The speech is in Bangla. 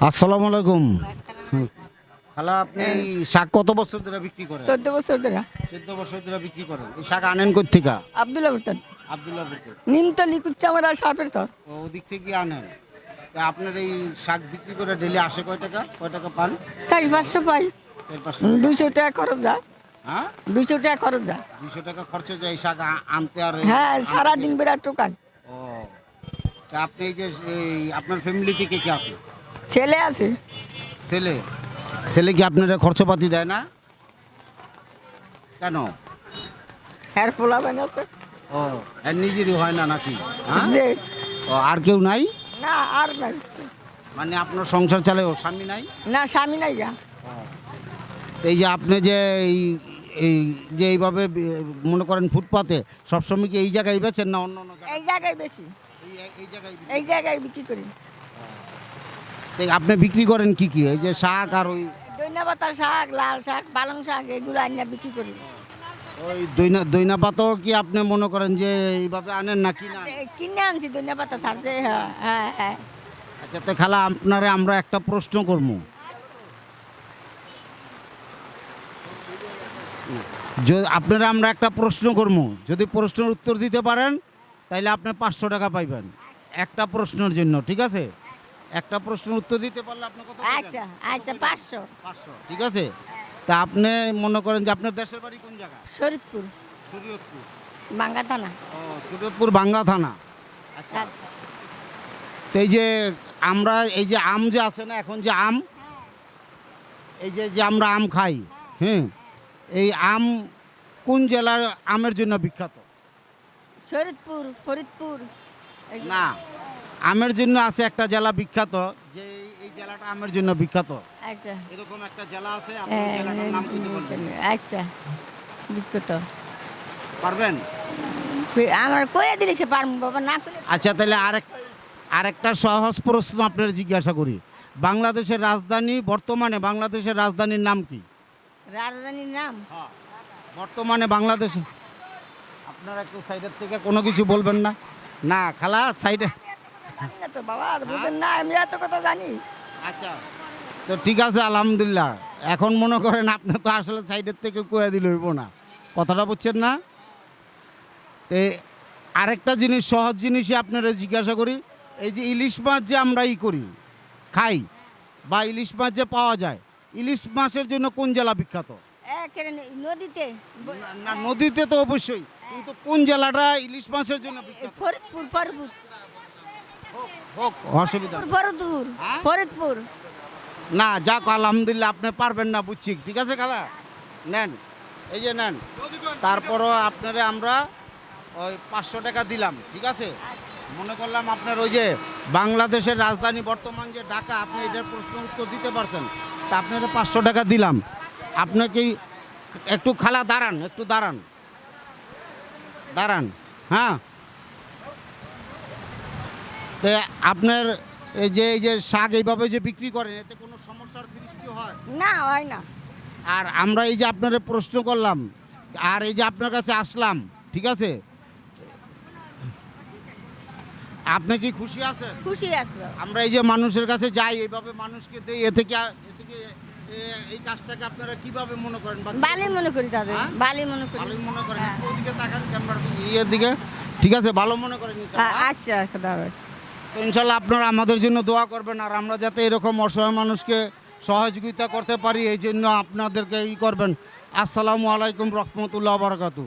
আসসালামু আলাইকুম। খালা আপনি শাক কত বছর ধরে বিক্রি করেন? চোদ্দ বছর ধরে। চোদ্দ বছর ধরে বিক্রি করেন। এই শাক আনেন কোথেকে আবদুল্লাহ বর্তন। আবদুল্লাহ থেকে নিমতলি কুচ্চামারা সাপের তর ও ওদিক থেকে আনেন। তা আপনার এই শাক বিক্রি করে ডেলি আসে কয় টাকা? কয় টাকা পান? চার পাঁচশো পাই। দুইশো টাকা খরচ যা হ্যাঁ? দুইশো টাকা খরচ যা দুশো টাকা খরচে যায় শাক আনতে আর হ্যাঁ সারাদিন বেড়া টোকান। ও। তা আপনি এই যে এই আপনার ফ্যামিলি থেকে কে আছে ছেলে আছে। ছেলে? ছেলে কি আপনারা খরচপাতি দেয় না? কেন? হ্যার পোলা বানাতে। ও এর নিজেরই হয় না নাকি? হ্যাঁ? ও আর কেউ নাই? না আর নাই। মানে আপনার সংসার চালে ও স্বামী নাই? না স্বামী নাই গা। এই যে আপনি যে এই এই যে এইভাবে মনে করেন ফুটপাতে সবসময় কি এই জায়গায় বেছেন না অন্য অন্য এই জায়গায় বেশি। এই- জায়গায় এই জায়গায় বিক্রি করি। আপনি বিক্রি করেন কি কি? এই যে শাক আর ওই দৈনা পাতা শাক লাল শাক পালং শাক এগুলো আনিয়া বিক্রি করি। ওই দৈনা দৈনা পাতাও কি আপনি মনে করেন যে এইভাবে আনেন না কি না কিনে আনছি দৈনা পাতা থাকছে হ্যাঁ হ্যাঁ হ্যাঁ। আচ্ছা তো খালা আপনারে আমরা একটা প্রশ্ন করব। আপনারা আমরা একটা প্রশ্ন করব। যদি প্রশ্নের উত্তর দিতে পারেন তাহলে আপনি পাঁচশো টাকা পাইবেন। একটা প্রশ্নের জন্য ঠিক আছে? একটা প্রশ্নের উত্তর দিতে পারলে আপনি কত আচ্ছা আচ্ছা পাঁচশো। পাঁচশো ঠিক আছে? তা আপনি মনে করেন যে আপনার দেশের বাড়ি কোন জায়গা? শরীরপুর শরীয়তপুর। বাঙ্গা থানা। ও শরীয়তপুর বাঙ্গা থানা। আচ্ছা। তো এই যে আমরা এই যে আম যে আছে না এখন যে আম? এই যে যে আমরা আম খাই হ্যাঁ এই আম কোন জেলার আমের জন্য বিখ্যাত? শরীরপুর ফরিদপুর। না। আমের জন্য আছে একটা জেলা বিখ্যাত যে এই- জেলাটা আমের জন্য বিখ্যাত। আচ্ছা। এরকম একটা জেলা আছে আপনি হ্যাঁ, জেলাটার নাম বলতে পারবেন। আচ্ছা বিখ্যাত। পারবেন? আমার কয়ে দিলে সে পারব বাবা না করলে আচ্ছা তাহলে আরেক আরেকটা সহজ প্রশ্ন আপনার জিজ্ঞাসা করি। বাংলাদেশের রাজধানী বর্তমানে বাংলাদেশের রাজধানীর নাম কি? রাজধানীর নাম? বর্তমানে বাংলাদেশে আপনারা একটু সাইডের থেকে কোনো কিছু বলবেন না? না খালা সাইডে জানি না তো বাবা আর বুঝেন না আমি এত কথা জানি। আচ্ছা। তো ঠিক আছে আলহামদুলিল্লাহ। এখন মনে করেন আপনি তো আসলে সাইডের থেকে কয়ে দিলে হইব না। কথাটা বুঝছেন না? তে আরেকটা জিনিস সহজ জিনিসই আপনারা জিজ্ঞাসা করি। এই যে ইলিশ মাছ যে আমরা ই করি খাই বা ইলিশ মাছ যে পাওয়া যায় ইলিশ মাছের জন্য কোন জেলা বিখ্যাত? নদীতে। না- নদীতে তো অবশ্যই। কিন্তু কোন জেলাটা ইলিশ মাছের জন্য ফরিদপুর ফরিদপুর। হোক অসুবিধা ফরিদপুর হ্যাঁ? ফরিদপুর। না যাক আলহামদুলিল্লাহ আপনি পারবেন না বুঝছি। ঠিক আছে খালা? নেন এই যে নেন। তারপরও আপনারে আমরা ওই পাঁচশো টাকা দিলাম ঠিক আছে? মনে করলাম আপনার ওই যে বাংলাদেশের রাজধানী বর্তমান যে ঢাকা আপনি এটার প্রশ্ন উত্তর দিতে পারছেন। তা আপনারা পাঁচশো টাকা দিলাম। আপনাকে একটু খালা দাঁড়ান একটু দাঁড়ান। দাঁড়ান হ্যাঁ? তো আপনার এই যে এই যে শাক এইভাবে যে বিক্রি করেন এতে কোনো সমস্যার সৃষ্টি হয় না হয় না আর আমরা এই যে আপনারা প্রশ্ন করলাম আর এই যে আপনার কাছে আসলাম ঠিক আছে আপনি কি খুশি আছেন খুশি আছে। আমরা এই যে মানুষের কাছে যাই এইভাবে মানুষকে দেই এ থেকে এ থেকে এ- এই কাজটাকে আপনারা কীভাবে মনে করেন বা বালি মনে করি তাদের হ্যাঁ? বালি মনে করি ভালোই মনে করেন হ্যাঁ। ওদিকে তাকান ক্যামেরার দিকে, ইয়ের দিকে ঠিক আছে ভালো মনে করেন ইনশাআল্লাহ। আ- আচ্ছা হাফেজ। তো ইনশাল্লাহ আপনারা আমাদের জন্য দোয়া করবেন, আর আমরা যাতে এরকম অসহায় মানুষকে সহযোগিতা করতে পারি, এই জন্য আপনাদেরকে ই করবেন। আসসালামু আলাইকুম রহমতুল্লাহ বারকাতু